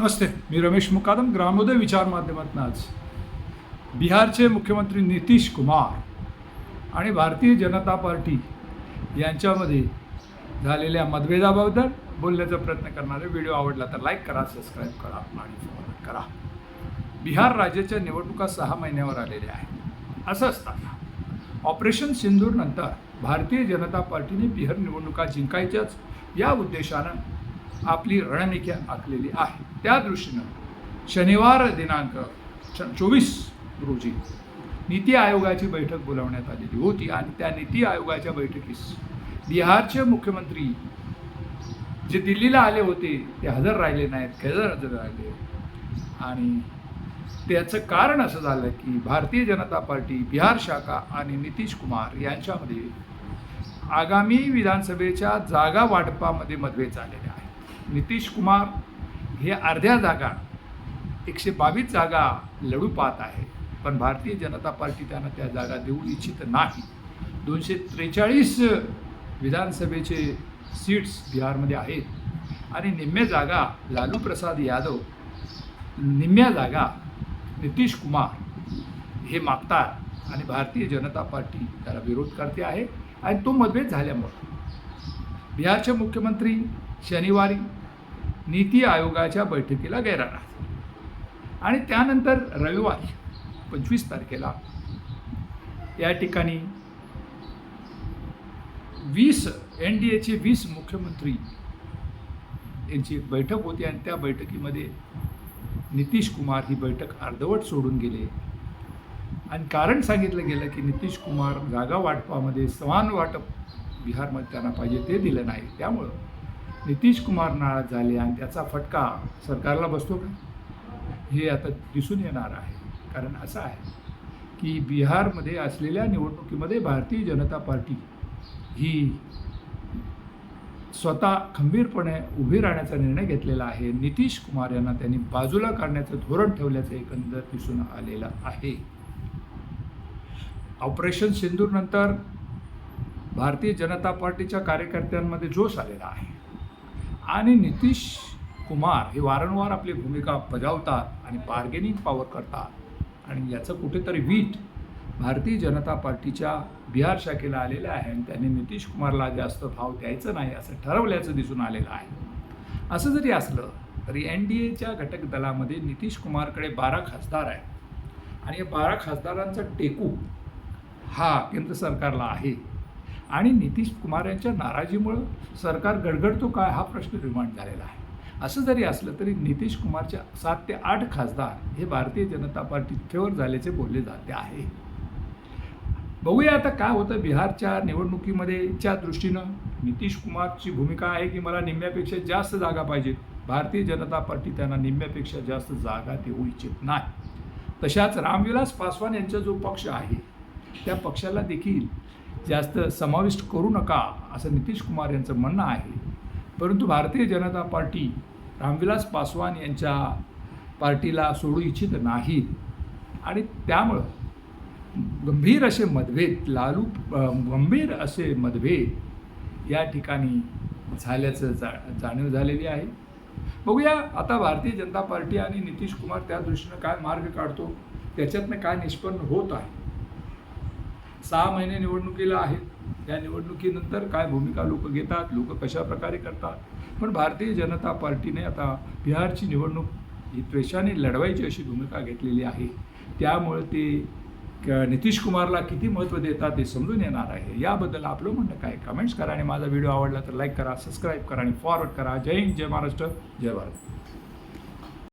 नमस्ते मी रमेश मुकादम ग्रामोदय विचार माध्यमातून आज. बिहारचे मुख्यमंत्री नितीश कुमार आणि भारतीय जनता पार्टी यांच्यामध्ये झालेल्या मतभेदाबद्दल बोलण्याचा प्रयत्न करणारे व्हिडिओ आवडला तर लाईक करा सबस्क्राईब करा आणि फॉरवर्ड करा. बिहार राज्याच्या निवडणुका सहा महिन्यावर आलेल्या आहेत. असं असताना ऑपरेशन सिंदूरनंतर भारतीय जनता पार्टीने बिहार निवडणुका जिंकायच्याच या उद्देशानं आपली रणनीती आखलेली आहे. त्या दृष्टीनं शनिवार दिनांक चोवीस रोजी नीती आयोगाची बैठक बोलावण्यात आलेली होती आणि त्या नीती आयोगाच्या बैठकीस बिहारचे मुख्यमंत्री जे दिल्लीला आले होते ते हजर राहिले नाहीत गैर हजर राहिले. आणि त्याचं कारण असं झालं की भारतीय जनता पार्टी बिहार शाखा आणि नितीश कुमार यांच्यामध्ये आगामी विधानसभेच्या जागा वाटपामध्ये मतभेद झालेले नितीश कुमार हे अर्ध्या जागा एकशे बावीस जागा लढू पाहत आहे. पण भारतीय जनता पार्टी त्यांना त्या जागा देऊ इच्छित नाही. दोनशे त्रेचाळीस विधानसभेचे सीट्स बिहारमध्ये आहेत. आणि निम्म्या जागा लालू प्रसाद यादव निम्म्या जागा नितीश कुमार हे मागतात आणि भारतीय जनता पार्टी त्याला विरोध करते आहे. आणि तो मतभेद झाल्यामुळं बिहारचे मुख्यमंत्री शनिवारी नीती आयोगाच्या बैठकीला गैरहजर आणि त्यानंतर रविवारी पंचवीस तारखेला या ठिकाणी वीस एन डी एचे वीस मुख्यमंत्री यांची एक बैठक होती आणि त्या बैठकीमध्ये नितीश कुमार ही बैठक अर्धवट सोडून गेले. आणि कारण सांगितलं गेलं की नितीश कुमार जागा वाटपामध्ये समान वाटप बिहारमध्ये त्यांना पाहिजे ते दिलं नाही. त्यामुळं नितीश कुमार नाराज झाले आणि त्याचा फटका सरकारला बसतो का? हे आता दिसून येणार आहे. कारण असं आहे की बिहारमध्ये असलेल्या निवडणुकीमध्ये भारतीय जनता पार्टी ही स्वतः खंबीरपणे उभी राहण्याचा निर्णय घेतलेला आहे. नितीश कुमार यांना त्यांनी बाजूला काढण्याचं धोरण ठेवल्याचं एकंदर दिसून आलेलं आहे. ऑपरेशन सिंदूरनंतर भारतीय जनता पार्टीच्या कार्यकर्त्यांमध्ये जोश आलेला आहे. आणि नितीश कुमार हे वारंवार आपली भूमिका बजावतात आणि बार्गेनिंग पॉवर करतात. आणि याचं कुठेतरी वीट भारतीय जनता पार्टीच्या बिहार शाखेला आलेलं आहे आणि त्यांनी नितीश कुमारला जास्त भाव द्यायचं नाही असं ठरवल्याचं दिसून आलेलं आहे. असं जरी असलं तरी एन डी एच्या घटक दलामध्ये नितीश कुमारकडे बारा खासदार आहेत. आणि या बारा खासदारांचा टेकू हा केंद्र सरकारला आहे. आणि नितीश कुमार यांच्या नाराजीमुळं सरकार गडगडतो काय हा प्रश्न निर्माण झालेला आहे. असं जरी असलं तरी नितीश कुमारच्या सात ते आठ खासदार हे भारतीय जनता पार्टी फेवर झाल्याचे बोलले जाते आहे. बघूया आता काय होतं बिहारच्या निवडणुकीमध्येच्या दृष्टीनं. नितीश कुमारची भूमिका आहे की मला निम्म्यापेक्षा जास्त जागा पाहिजेत? भारतीय जनता पार्टी त्यांना निम्म्यापेक्षा जास्त जागा देऊ इच्छित नाही. तशाच रामविलास पासवान यांचा जो पक्ष आहे त्या पक्षाला देखील जास्त समाविष्ट करू नका असं नितीश कुमार यांचं म्हणणं आहे. परंतु भारतीय जनता पार्टी रामविलास पासवान यांच्या पार्टीला सोडू इच्छित नाहीत. आणि त्यामुळं गंभीर असे मतभेद लालू गंभीर असे मतभेद या ठिकाणी झाल्याचं जा जाणीव झालेली आहे. बघूया आता भारतीय जनता पार्टी आणि नितीश कुमार त्या दृष्टीनं काय मार्ग काढतो त्याच्यातनं काय निष्पन्न होत आहे. सहा महिने निवडणुकीला आहेत. या निवडणुकीनंतर काय भूमिका लोक घेतात लोक कशा प्रकारे करतात? पण भारतीय जनता पार्टीने आता बिहारची निवडणूक ही त्वेषाने लढवायची अशी भूमिका घेतलेली आहे. त्यामुळे ते क- नितीश कुमारला किती महत्त्व देतात ते समजून येणार आहे. याबद्दल आपलं म्हणणं काय? कमेंट्स करा आणि माझा व्हिडिओ आवडला तर लाईक करा सबस्क्राईब करा आणि फॉरवर्ड करा. जय हिंद जय महाराष्ट्र जय भारत.